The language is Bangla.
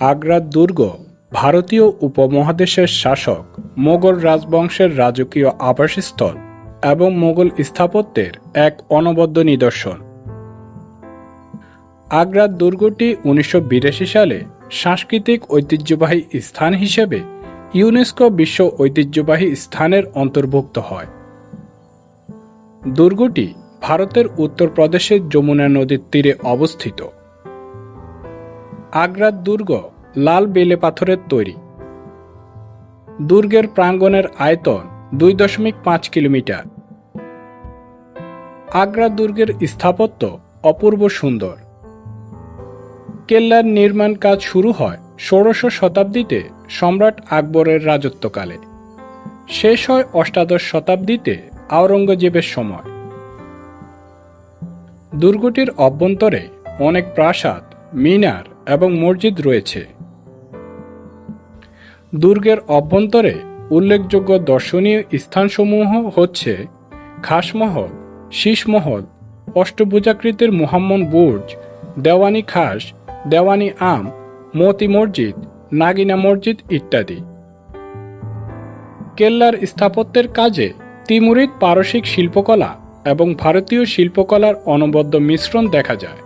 আগ্রার দুর্গ ভারতীয় উপমহাদেশের শাসক, মোগল রাজবংশের রাজকীয় আবাসস্থল এবং মোগল স্থাপত্যের এক অনবদ্য নিদর্শন। আগ্রার দুর্গটি উনিশশো বিরাশি সালে সাংস্কৃতিক ঐতিহ্যবাহী স্থান হিসেবে ইউনেস্কো বিশ্ব ঐতিহ্যবাহী স্থানের অন্তর্ভুক্ত হয়। দুর্গটি ভারতের উত্তরপ্রদেশের যমুনা নদীর তীরে অবস্থিত। আগ্রার দুর্গ লাল বেলে পাথরের তৈরি। দুর্গের প্রাঙ্গণের আয়তন দুই দশমিক পাঁচ কিলোমিটার। আগ্রা দুর্গের স্থাপত্য অপূর্ব সুন্দর। কেল্লার নির্মাণ কাজ শুরু হয় ষোড়শ শতাব্দীতে সম্রাট আকবরের রাজত্বকালে। শেষ হয় অষ্টাদশ শতাব্দীতে আওরঙ্গজেবের সময়। দুর্গটির অভ্যন্তরে অনেক প্রাসাদ, মিনার এবং মসজিদ রয়েছে। দুর্গের অভ্যন্তরে উল্লেখযোগ্য দর্শনীয় স্থানসমূহ হচ্ছে খাসমহল, শীষমহল, অষ্টভুজাকৃতির মুহাম্মদ বুর্জ, দেওয়ানি খাস, দেওয়ানি আম, মতি মসজিদ, নাগিনা মসজিদ ইত্যাদি। কেল্লার স্থাপত্যের কাজে তিমুরিদ পারসিক শিল্পকলা এবং ভারতীয় শিল্পকলার অনবদ্য মিশ্রণ দেখা যায়।